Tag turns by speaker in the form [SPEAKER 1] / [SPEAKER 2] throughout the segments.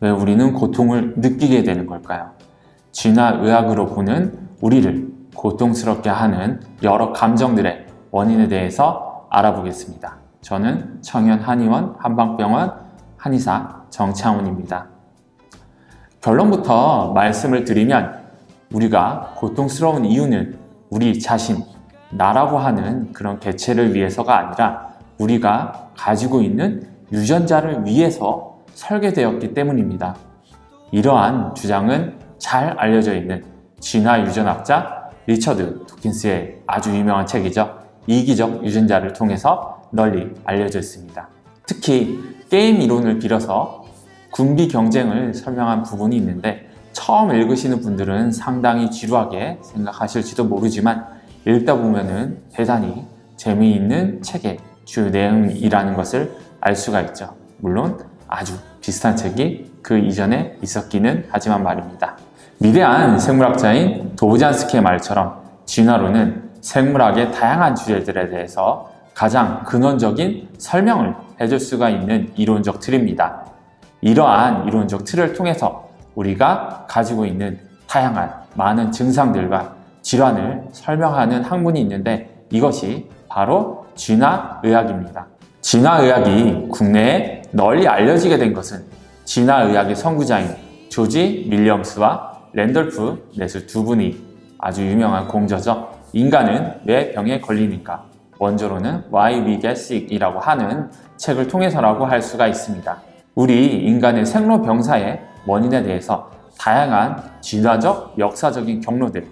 [SPEAKER 1] 왜 우리는 고통을 느끼게 되는 걸까요? 쥐나 의학으로 보는 우리를 고통스럽게 하는 여러 감정들의 원인에 대해서 알아보겠습니다. 저는 청년 한의원 한방병원 한의사 정창훈입니다. 결론부터 말씀을 드리면 우리가 고통스러운 이유는 우리 자신, 나라고 하는 그런 개체를 위해서가 아니라 우리가 가지고 있는 유전자를 위해서 설계되었기 때문입니다. 이러한 주장은 잘 알려져 있는 진화 유전학자 리처드 도킨스의 아주 유명한 책이죠. 이기적 유전자를 통해서 널리 알려져 있습니다. 특히 게임 이론을 빌어서 군비 경쟁을 설명한 부분이 있는데 처음 읽으시는 분들은 상당히 지루하게 생각하실지도 모르지만 읽다 보면은 대단히 재미있는 책의 주 내용이라는 것을 알 수가 있죠. 물론 아주 비슷한 책이 그 이전에 있었기는 하지만 말입니다. 위대한 생물학자인 도부잔스키의 말처럼 진화론은 생물학의 다양한 주제들에 대해서 가장 근원적인 설명을 해줄 수가 있는 이론적 틀입니다. 이러한 이론적 틀을 통해서 우리가 가지고 있는 다양한 많은 증상들과 질환을 설명하는 학문이 있는데 이것이 바로 진화의학입니다. 진화의학이 국내에 널리 알려지게 된 것은 진화의학의 선구자인 조지 밀리엄스와 랜돌프 네스 두 분이 아주 유명한 공저죠. 인간은 왜 병에 걸리니까 원조로는 Why We Get Sick이라고 하는 책을 통해서라고 할 수가 있습니다. 우리 인간의 생로병사의 원인에 대해서 다양한 진화적, 역사적인 경로들,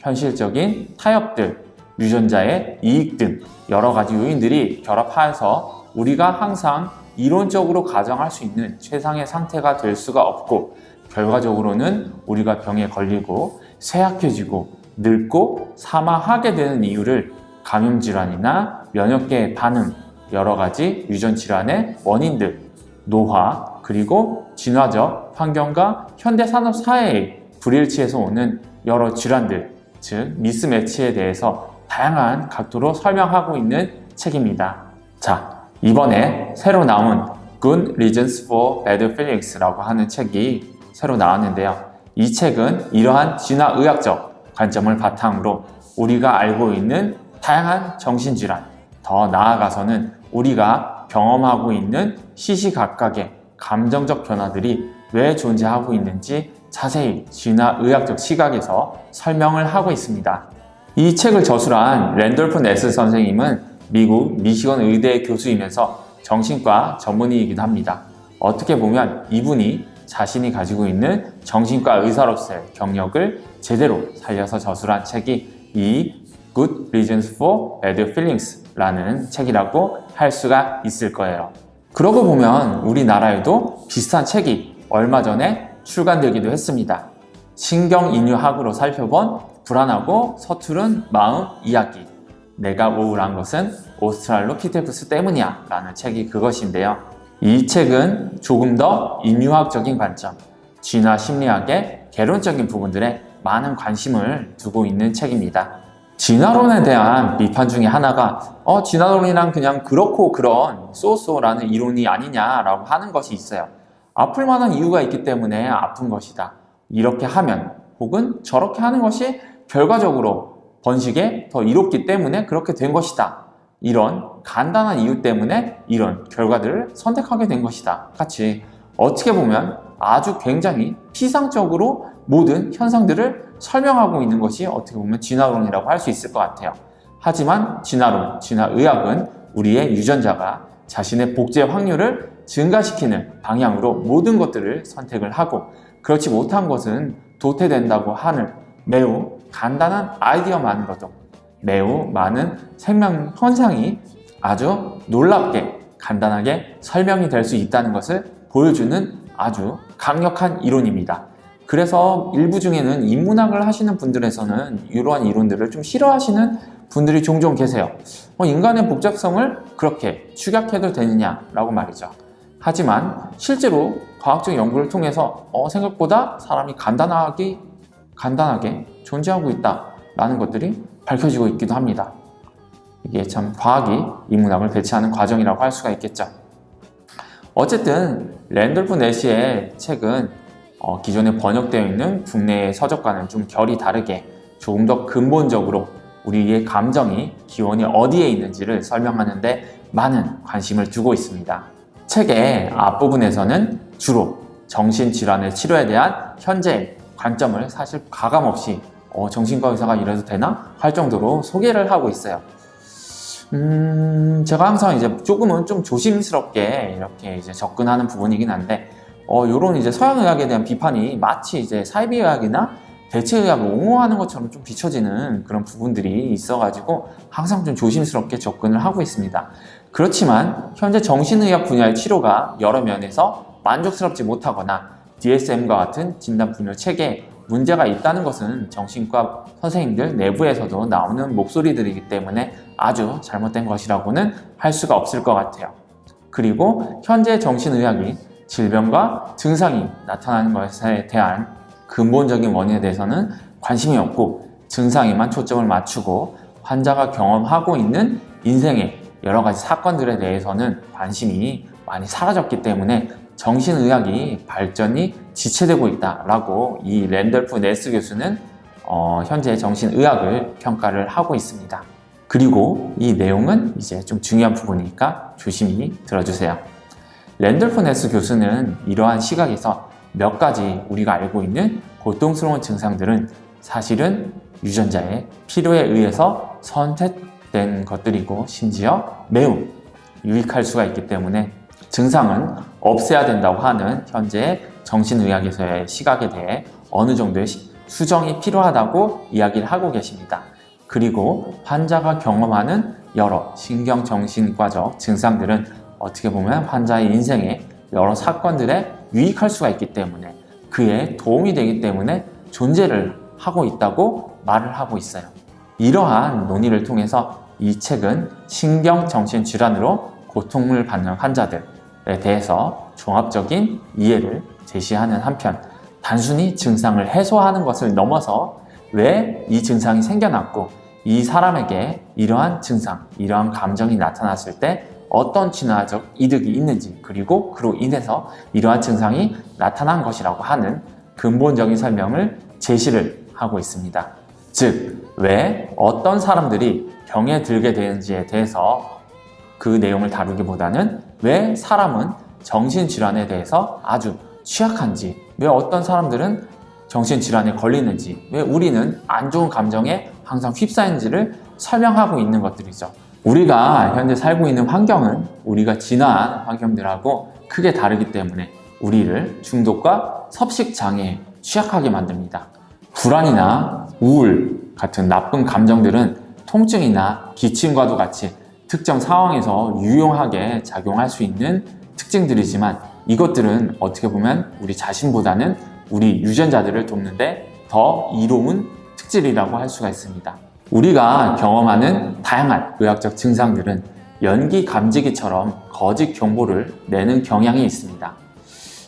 [SPEAKER 1] 현실적인 타협들, 유전자의 이익 등 여러 가지 요인들이 결합하여서 우리가 항상 이론적으로 가정할 수 있는 최상의 상태가 될 수가 없고 결과적으로는 우리가 병에 걸리고 쇠약해지고 늙고 사망하게 되는 이유를 감염질환이나 면역계의 반응, 여러 가지 유전 질환의 원인들, 노화, 그리고 진화적 환경과 현대 산업 사회의 불일치에서 오는 여러 질환들, 즉 미스매치에 대해서 다양한 각도로 설명하고 있는 책입니다. 자, 이번에 새로 나온 Good Reasons for Bad Feelings라고 하는 책이 새로 나왔는데요. 이 책은 이러한 진화의학적 관점을 바탕으로 우리가 알고 있는 다양한 정신질환, 더 나아가서는 우리가 경험하고 있는 시시각각의 감정적 변화들이 왜 존재하고 있는지 자세히 진화의학적 시각에서 설명을 하고 있습니다. 이 책을 저술한 랜돌프 네스 선생님은 미국 미시건 의대 교수이면서 정신과 전문의이기도 합니다. 어떻게 보면 이분이 자신이 가지고 있는 정신과 의사로서의 경력을 제대로 살려서 저술한 책이 이 Good Reasons for Bad Feelings 라는 책이라고 할 수가 있을 거예요. 그러고 보면 우리나라에도 비슷한 책이 얼마 전에 출간되기도 했습니다. 신경인류학으로 살펴본 불안하고 서투른 마음 이야기. 내가 우울한 것은 오스트랄로피테쿠스 때문이야 라는 책이 그것인데요. 이 책은 조금 더 인류학적인 관점, 진화 심리학의 개론적인 부분들에 많은 관심을 두고 있는 책입니다. 진화론에 대한 비판 중에 하나가 어 진화론이란 그냥 그렇고 그런 쏘쏘라는 이론이 아니냐라고 하는 것이 있어요. 아플 만한 이유가 있기 때문에 아픈 것이다. 이렇게 하면 혹은 저렇게 하는 것이 결과적으로 번식에 더 이롭기 때문에 그렇게 된 것이다. 이런 간단한 이유 때문에 이런 결과들을 선택하게 된 것이다. 같이 어떻게 보면 아주 굉장히 피상적으로 모든 현상들을 설명하고 있는 것이 어떻게 보면 진화론이라고 할 수 있을 것 같아요. 하지만 진화론, 진화의학은 우리의 유전자가 자신의 복제 확률을 증가시키는 방향으로 모든 것들을 선택을 하고 그렇지 못한 것은 도태된다고 하는 매우 간단한 아이디어만으로도 매우 많은 생명 현상이 아주 놀랍게 간단하게 설명이 될 수 있다는 것을 보여주는 아주 강력한 이론입니다. 그래서 일부 중에는 인문학을 하시는 분들에서는 이러한 이론들을 좀 싫어하시는 분들이 종종 계세요. 어, 인간의 복잡성을 그렇게 축약해도 되느냐라고 말이죠. 하지만 실제로 과학적 연구를 통해서 어, 생각보다 사람이 간단하게 간단하게 존재하고 있다라는 것들이 밝혀지고 있기도 합니다. 이게 참 과학이 인문학을 배치하는 과정이라고 할 수가 있겠죠. 어쨌든 랜돌프 내시의 책은 어, 기존에 번역되어 있는 국내의 서적과는 좀 결이 다르게 조금 더 근본적으로 우리의 감정이 기원이 어디에 있는지를 설명하는데 많은 관심을 두고 있습니다. 책의 앞부분에서는 주로 정신질환의 치료에 대한 현재의 관점을 사실 가감 없이 어, 정신과 의사가 이래도 되나? 할 정도로 소개를 하고 있어요. 음, 제가 항상 이제 조금은 좀 조심스럽게 이렇게 이제 접근하는 부분이긴 한데, 어, 요런 이제 서양의학에 대한 비판이 마치 이제 사이비의학이나 대체의학을 옹호하는 것처럼 좀 비춰지는 그런 부분들이 있어가지고 항상 좀 조심스럽게 접근을 하고 있습니다. 그렇지만 현재 정신의학 분야의 치료가 여러 면에서 만족스럽지 못하거나 DSM과 같은 진단 분열 체계에 문제가 있다는 것은 정신과 선생님들 내부에서도 나오는 목소리들이기 때문에 아주 잘못된 것이라고는 할 수가 없을 것 같아요. 그리고 현재 정신의학이 질병과 증상이 나타나는 것에 대한 근본적인 원인에 대해서는 관심이 없고 증상에만 초점을 맞추고 환자가 경험하고 있는 인생의 여러 가지 사건들에 대해서는 관심이 많이 사라졌기 때문에 정신의학이 발전이 지체되고 있다라고 이 랜덜프 네스 교수는 어, 현재 정신의학을 평가를 하고 있습니다. 그리고 이 내용은 이제 좀 중요한 부분이니까 조심히 들어주세요. 랜덜프 네스 교수는 이러한 시각에서 몇 가지 우리가 알고 있는 고통스러운 증상들은 사실은 유전자의 필요에 의해서 선택된 것들이고 심지어 매우 유익할 수가 있기 때문에 증상은 없애야 된다고 하는 현재 정신의학에서의 시각에 대해 어느 정도의 수정이 필요하다고 이야기를 하고 계십니다. 그리고 환자가 경험하는 여러 신경정신과적 증상들은 어떻게 보면 환자의 인생에 여러 사건들에 유익할 수가 있기 때문에 그에 도움이 되기 때문에 존재를 하고 있다고 말을 하고 있어요. 이러한 논의를 통해서 이 책은 신경정신질환으로 고통을 받는 환자들에 대해서 종합적인 이해를 제시하는 한편 단순히 증상을 해소하는 것을 넘어서 왜 이 증상이 생겨났고 이 사람에게 이러한 증상, 이러한 감정이 나타났을 때 어떤 진화적 이득이 있는지 그리고 그로 인해서 이러한 증상이 나타난 것이라고 하는 근본적인 설명을 제시를 하고 있습니다. 즉, 왜 어떤 사람들이 병에 들게 되는지에 대해서 그 내용을 다루기보다는 왜 사람은 정신질환에 대해서 아주 취약한지, 왜 어떤 사람들은 정신질환에 걸리는지, 왜 우리는 안 좋은 감정에 항상 휩싸이는지를 설명하고 있는 것들이죠. 우리가 현재 살고 있는 환경은 우리가 진화한 환경들하고 크게 다르기 때문에 우리를 중독과 섭식 장애에 취약하게 만듭니다. 불안이나 우울 같은 나쁜 감정들은 통증이나 기침과도 같이 특정 상황에서 유용하게 작용할 수 있는 특징들이지만 이것들은 어떻게 보면 우리 자신보다는 우리 유전자들을 돕는데 더 이로운 특질이라고 할 수가 있습니다. 우리가 경험하는 다양한 의학적 증상들은 연기 감지기처럼 거짓 경보를 내는 경향이 있습니다.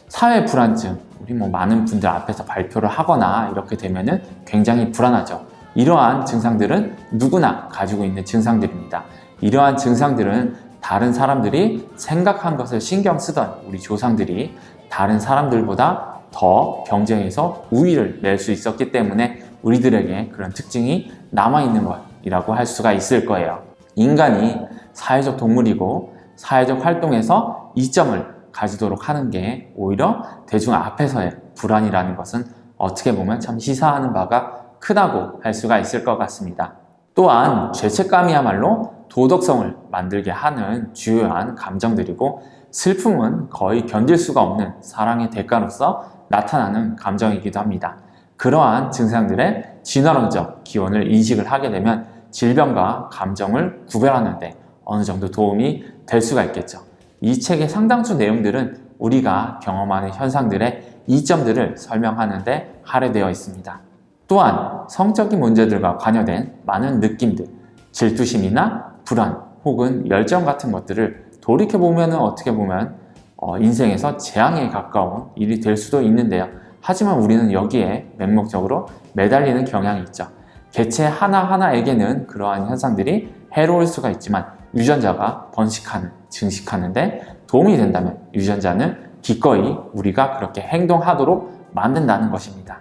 [SPEAKER 1] 사회 불안증, 우리 뭐 많은 분들 앞에서 발표를 하거나 이렇게 되면은 굉장히 불안하죠. 이러한 증상들은 누구나 가지고 있는 증상들입니다. 이러한 증상들은 다른 사람들이 생각한 것을 신경 쓰던 우리 조상들이 다른 사람들보다 더 경쟁에서 우위를 낼 수 있었기 때문에 우리들에게 그런 특징이 남아있는 것이라고 할 수가 있을 거예요. 인간이 사회적 동물이고 사회적 활동에서 이점을 가지도록 하는 게 오히려 대중 앞에서의 불안이라는 것은 어떻게 보면 참 시사하는 바가 크다고 할 수가 있을 것 같습니다. 또한 죄책감이야말로 도덕성을 만들게 하는 주요한 감정들이고 슬픔은 거의 견딜 수가 없는 사랑의 대가로서 나타나는 감정이기도 합니다. 그러한 증상들의 진화론적 기원을 인식을 하게 되면 질병과 감정을 구별하는 데 어느 정도 도움이 될 수가 있겠죠. 이 책의 상당수 내용들은 우리가 경험하는 현상들의 이점들을 설명하는데 할애되어 있습니다. 또한 성적인 문제들과 관여된 많은 느낌들, 질투심이나 불안 혹은 열정 같은 것들을 돌이켜보면 어떻게 보면 어, 인생에서 재앙에 가까운 일이 될 수도 있는데요. 하지만 우리는 여기에 맹목적으로 매달리는 경향이 있죠. 개체 하나하나에게는 그러한 현상들이 해로울 수가 있지만 유전자가 번식하는, 증식하는데 도움이 된다면 유전자는 기꺼이 우리가 그렇게 행동하도록 만든다는 것입니다.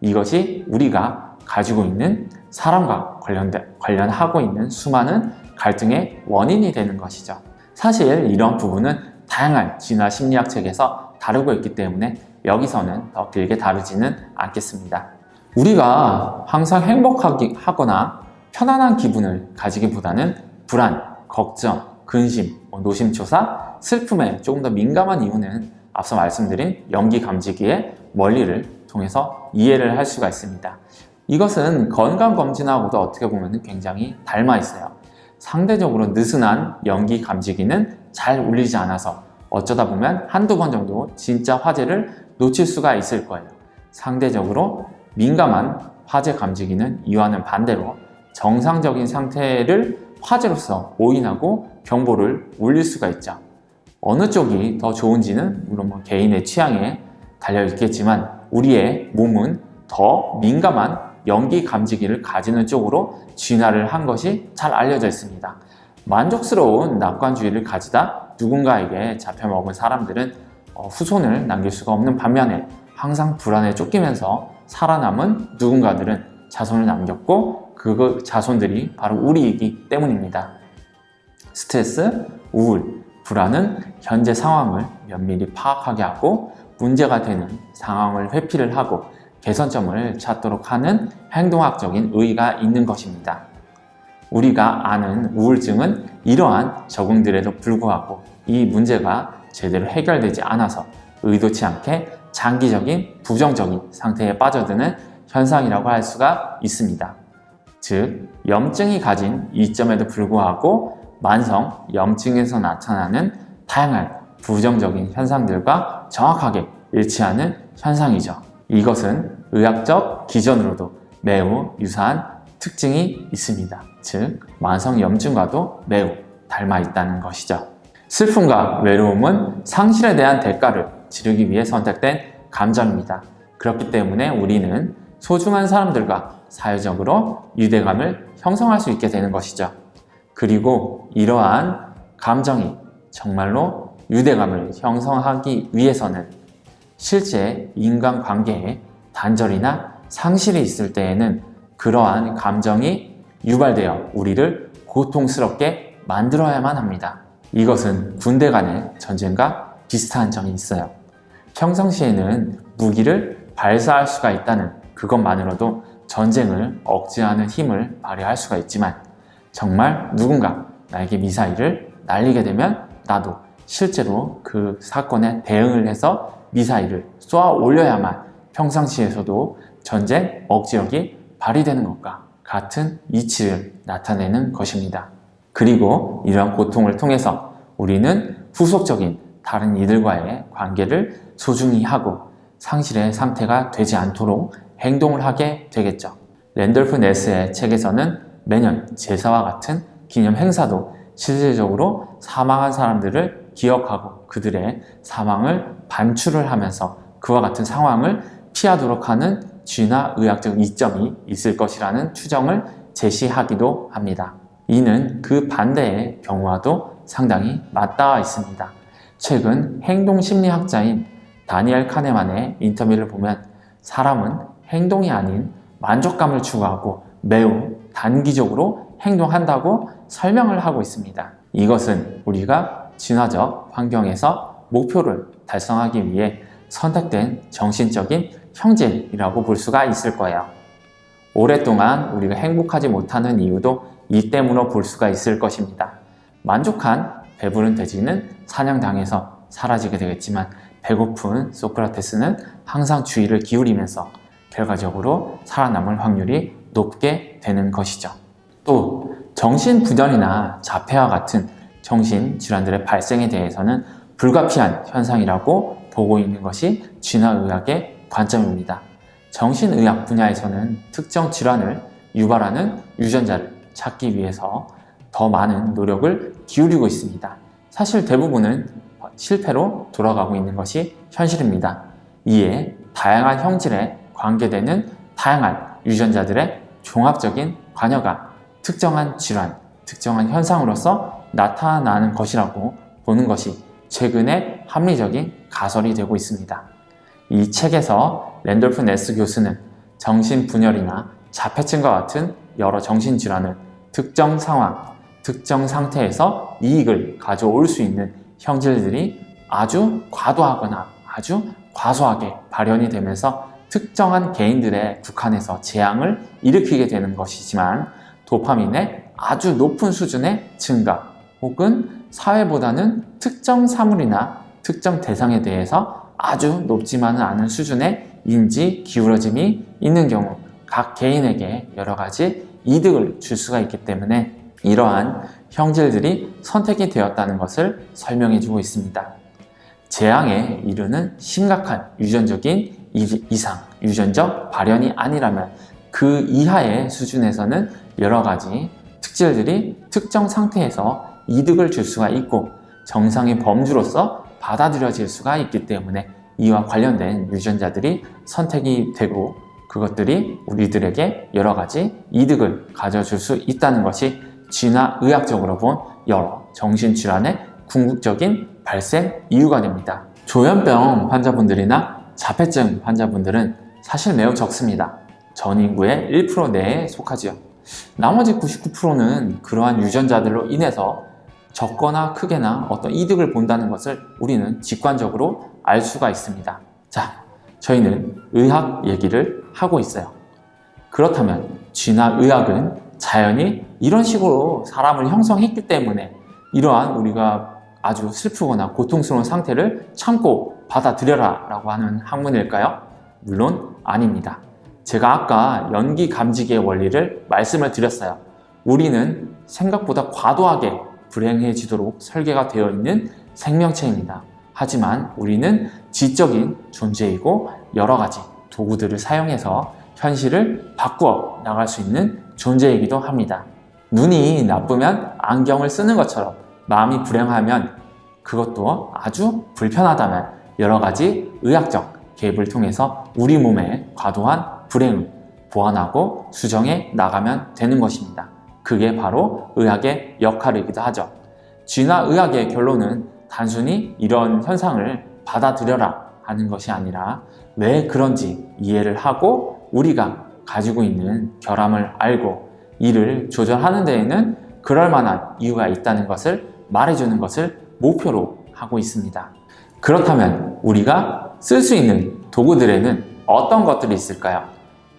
[SPEAKER 1] 이것이 우리가 가지고 있는 사람과 관련돼, 관련하고 있는 수많은 갈등의 원인이 되는 것이죠. 사실 이런 부분은 다양한 진화 심리학 책에서 다루고 있기 때문에 여기서는 더 길게 다루지는 않겠습니다. 우리가 항상 행복하거나 편안한 기분을 가지기보다는 불안, 걱정, 근심, 뭐 노심초사, 슬픔에 조금 더 민감한 이유는 앞서 말씀드린 연기 감지기의 원리를 통해서 이해를 할 수가 있습니다. 이것은 건강검진하고도 어떻게 보면 굉장히 닮아 있어요. 상대적으로 느슨한 연기 감지기는 잘 울리지 않아서 어쩌다 보면 한두 번 정도 진짜 화재를 놓칠 수가 있을 거예요. 상대적으로 민감한 화재 감지기는 이와는 반대로 정상적인 상태를 화재로서 오인하고 경보를 울릴 수가 있죠. 어느 쪽이 더 좋은지는 물론 뭐 개인의 취향에 달려 있겠지만 우리의 몸은 더 민감한 연기 감지기를 가지는 쪽으로 진화를 한 것이 잘 알려져 있습니다. 만족스러운 낙관주의를 가지다 누군가에게 잡혀먹은 사람들은 어, 후손을 남길 수가 없는 반면에 항상 불안에 쫓기면서 살아남은 누군가들은 자손을 남겼고 그 자손들이 바로 우리이기 때문입니다. 스트레스, 우울, 불안은 현재 상황을 면밀히 파악하게 하고 문제가 되는 상황을 회피를 하고 개선점을 찾도록 하는 행동학적인 의의가 있는 것입니다. 우리가 아는 우울증은 이러한 적응들에도 불구하고 이 문제가 제대로 해결되지 않아서 의도치 않게 장기적인 부정적인 상태에 빠져드는 현상이라고 할 수가 있습니다. 즉, 염증이 가진 이점에도 불구하고 만성 염증에서 나타나는 다양한 부정적인 현상들과 정확하게 일치하는 현상이죠. 이것은 의학적 기전으로도 매우 유사한 특징이 있습니다. 즉, 만성 염증과도 매우 닮아 있다는 것이죠. 슬픔과 외로움은 상실에 대한 대가를 지르기 위해 선택된 감정입니다. 그렇기 때문에 우리는 소중한 사람들과 사회적으로 유대감을 형성할 수 있게 되는 것이죠. 그리고 이러한 감정이 정말로 유대감을 형성하기 위해서는 실제 인간관계에 단절이나 상실이 있을 때에는 그러한 감정이 유발되어 우리를 고통스럽게 만들어야만 합니다. 이것은 군대 간의 전쟁과 비슷한 점이 있어요. 평상시에는 무기를 발사할 수가 있다는 그것만으로도 전쟁을 억제하는 힘을 발휘할 수가 있지만 정말 누군가 나에게 미사일을 날리게 되면 나도 실제로 그 사건에 대응을 해서 미사일을 쏘아 올려야만 평상시에서도 전쟁 억제력이 발휘되는 것과 같은 이치를 나타내는 것입니다. 그리고 이러한 고통을 통해서 우리는 후속적인 다른 이들과의 관계를 소중히 하고 상실의 상태가 되지 않도록 행동을 하게 되겠죠. 랜돌프 네스의 책에서는 매년 제사와 같은 기념 행사도 실질적으로 사망한 사람들을 기억하고 그들의 사망을 반출을 하면서 그와 같은 상황을 피하도록 하는 쥐나 의학적 이점이 있을 것이라는 추정을 제시하기도 합니다. 이는 그 반대의 경우와도 상당히 맞닿아 있습니다. 최근 행동심리학자인 다니엘 카네만의 인터뷰를 보면 사람은 행동이 아닌 만족감을 추구하고 매우 단기적으로 행동한다고 설명을 하고 있습니다. 이것은 우리가 진화적 환경에서 목표를 달성하기 위해 선택된 정신적인 형질이라고 볼 수가 있을 거예요. 오랫동안 우리가 행복하지 못하는 이유도 이 때문으로 볼 수가 있을 것입니다. 만족한 배부른 돼지는 사냥당해서 사라지게 되겠지만 배고픈 소크라테스는 항상 주의를 기울이면서 결과적으로 살아남을 확률이 높게 되는 것이죠. 또 정신분열이나 자폐와 같은 정신질환들의 발생에 대해서는 불가피한 현상이라고 보고 있는 것이 진화의학의 관점입니다. 정신의학 분야에서는 특정 질환을 유발하는 유전자를 찾기 위해서 더 많은 노력을 기울이고 있습니다. 사실 대부분은 실패로 돌아가고 있는 것이 현실입니다. 이에 다양한 형질에 관계되는 다양한 유전자들의 종합적인 관여가 특정한 질환, 특정한 현상으로서 나타나는 것이라고 보는 것이 최근에 합리적인 가설이 되고 있습니다. 이 책에서 랜돌프 네스 교수는 정신분열이나 자폐증과 같은 여러 정신질환을 특정 상황, 특정 상태에서 이익을 가져올 수 있는 형질들이 아주 과도하거나 아주 과소하게 발현이 되면서 특정한 개인들의 국한에서 재앙을 일으키게 되는 것이지만 도파민의 아주 높은 수준의 증가 혹은 사회보다는 특정 사물이나 특정 대상에 대해서 아주 높지만은 않은 수준의 인지 기울어짐이 있는 경우 각 개인에게 여러 가지 이득을 줄 수가 있기 때문에 이러한 형질들이 선택이 되었다는 것을 설명해 주고 있습니다. 재앙에 이르는 심각한 유전적인 이- 이상, 유전적 발현이 아니라면 그 이하의 수준에서는 여러 가지 특질들이 특정 상태에서 이득을 줄 수가 있고 정상의 범주로서 받아들여질 수가 있기 때문에 이와 관련된 유전자들이 선택이 되고 그것들이 우리들에게 여러 가지 이득을 가져줄 수 있다는 것이 진화 의학적으로 본 여러 정신질환의 궁극적인 발생 이유가 됩니다. 조현병 환자분들이나 자폐증 환자분들은 사실 매우 적습니다. 전 인구의 1% 내에 속하지요. 나머지 99%는 그러한 유전자들로 인해서 적거나 크게나 어떤 이득을 본다는 것을 우리는 직관적으로 알 수가 있습니다. 자, 저희는 의학 얘기를 하고 있어요. 그렇다면 진화 의학은 자연이 이런 식으로 사람을 형성했기 때문에 이러한 우리가 아주 슬프거나 고통스러운 상태를 참고 받아들여라 라고 하는 학문일까요? 물론 아닙니다. 제가 아까 연기 감지기의 원리를 말씀을 드렸어요. 우리는 생각보다 과도하게 불행해지도록 설계가 되어 있는 생명체입니다. 하지만 우리는 지적인 존재이고 여러 가지 도구들을 사용해서 현실을 바꾸어 나갈 수 있는 존재이기도 합니다. 눈이 나쁘면 안경을 쓰는 것처럼 마음이 불행하면 그것도 아주 불편하다면 여러 가지 의학적 개입을 통해서 우리 몸의 과도한 불행을 보완하고 수정해 나가면 되는 것입니다. 그게 바로 의학의 역할이기도 하죠. 진화 의학의 결론은 단순히 이런 현상을 받아들여라 하는 것이 아니라 왜 그런지 이해를 하고 우리가 가지고 있는 결함을 알고 이를 조절하는 데에는 그럴 만한 이유가 있다는 것을 말해주는 것을 목표로 하고 있습니다. 그렇다면 우리가 쓸 수 있는 도구들에는 어떤 것들이 있을까요?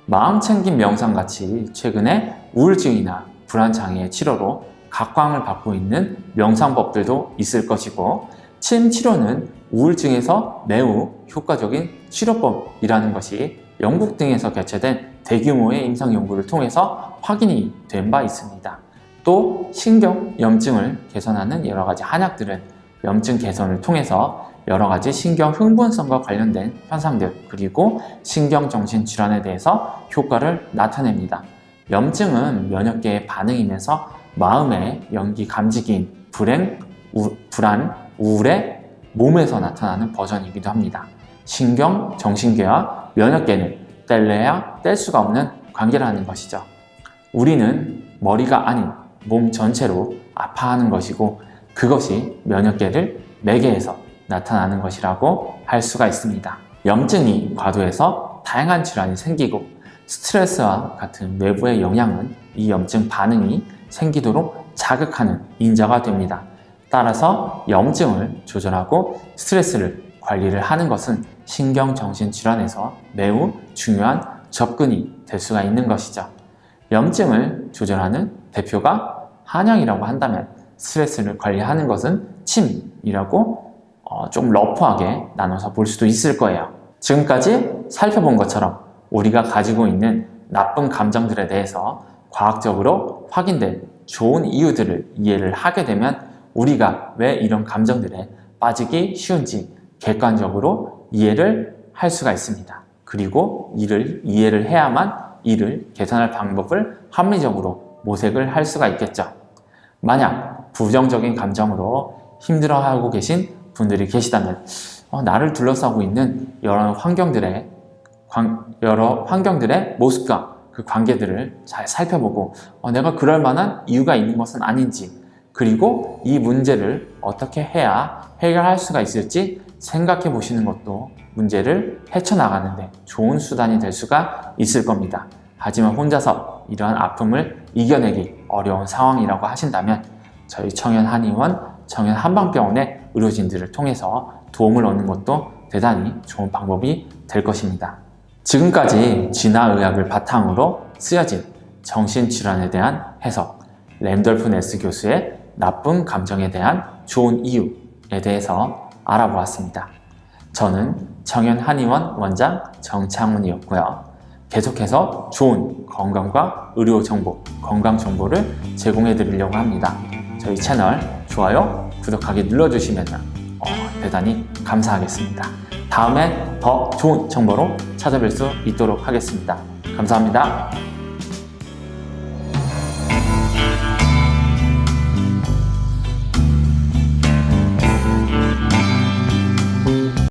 [SPEAKER 1] 마음 챙김 명상 같이 최근에 우울증이나 불안 장애의 치료로 각광을 받고 있는 명상법들도 있을 것이고 침 치료는 우울증에서 매우 효과적인 치료법이라는 것이 영국 등에서 개최된 대규모의 임상 연구를 통해서 확인이 된 바 있습니다. 또 신경 염증을 개선하는 여러 가지 한약들은 염증 개선을 통해서 여러 가지 신경 흥분성과 관련된 현상들 그리고 신경 정신 질환에 대해서 효과를 나타냅니다. 염증은 면역계의 반응이면서 마음의 연기 감지기인 불행, 우, 불안, 우울의 몸에서 나타나는 버전이기도 합니다. 신경, 정신계와 면역계는 뗄래야 뗄 수가 없는 관계라는 것이죠. 우리는 머리가 아닌 몸 전체로 아파하는 것이고 그것이 면역계를 매개해서 나타나는 것이라고 할 수가 있습니다. 염증이 과도해서 다양한 질환이 생기고 스트레스와 같은 외부의 영향은 이 염증 반응이 생기도록 자극하는 인자가 됩니다. 따라서 염증을 조절하고 스트레스를 관리를 하는 것은 신경정신질환에서 매우 중요한 접근이 될 수가 있는 것이죠. 염증을 조절하는 대표가 한약이라고 한다면 스트레스를 관리하는 것은 침이라고 어, 좀 러프하게 나눠서 볼 수도 있을 거예요. 지금까지 살펴본 것처럼 우리가 가지고 있는 나쁜 감정들에 대해서 과학적으로 확인된 좋은 이유들을 이해를 하게 되면 우리가 왜 이런 감정들에 빠지기 쉬운지 객관적으로 이해를 할 수가 있습니다. 그리고 이를 이해를 해야만 이를 개선할 방법을 합리적으로 모색을 할 수가 있겠죠. 만약 부정적인 감정으로 힘들어하고 계신 분들이 계시다면 어, 나를 둘러싸고 있는 여러 환경들의 관- 여러 환경들의 모습과 그 관계들을 잘 살펴보고 어, 내가 그럴 만한 이유가 있는 것은 아닌지 그리고 이 문제를 어떻게 해야 해결할 수가 있을지 생각해 보시는 것도 문제를 헤쳐나가는데 좋은 수단이 될 수가 있을 겁니다. 하지만 혼자서 이러한 아픔을 이겨내기 어려운 상황이라고 하신다면 저희 청년 한의원, 청년 한방병원의 의료진들을 통해서 도움을 얻는 것도 대단히 좋은 방법이 될 것입니다. 지금까지 진화의학을 바탕으로 쓰여진 정신질환에 대한 해석, 랜돌프 네스 교수의 나쁜 감정에 대한 좋은 이유에 대해서 알아보았습니다. 저는 청년 한의원 원장 정창훈이었고요. 계속해서 좋은 건강과 의료 정보, 건강 정보를 제공해 드리려고 합니다. 저희 채널 좋아요, 구독하기 눌러주시면 어, 대단히 감사하겠습니다. 다음에 더 좋은 정보로 찾아뵐 수 있도록 하겠습니다. 감사합니다.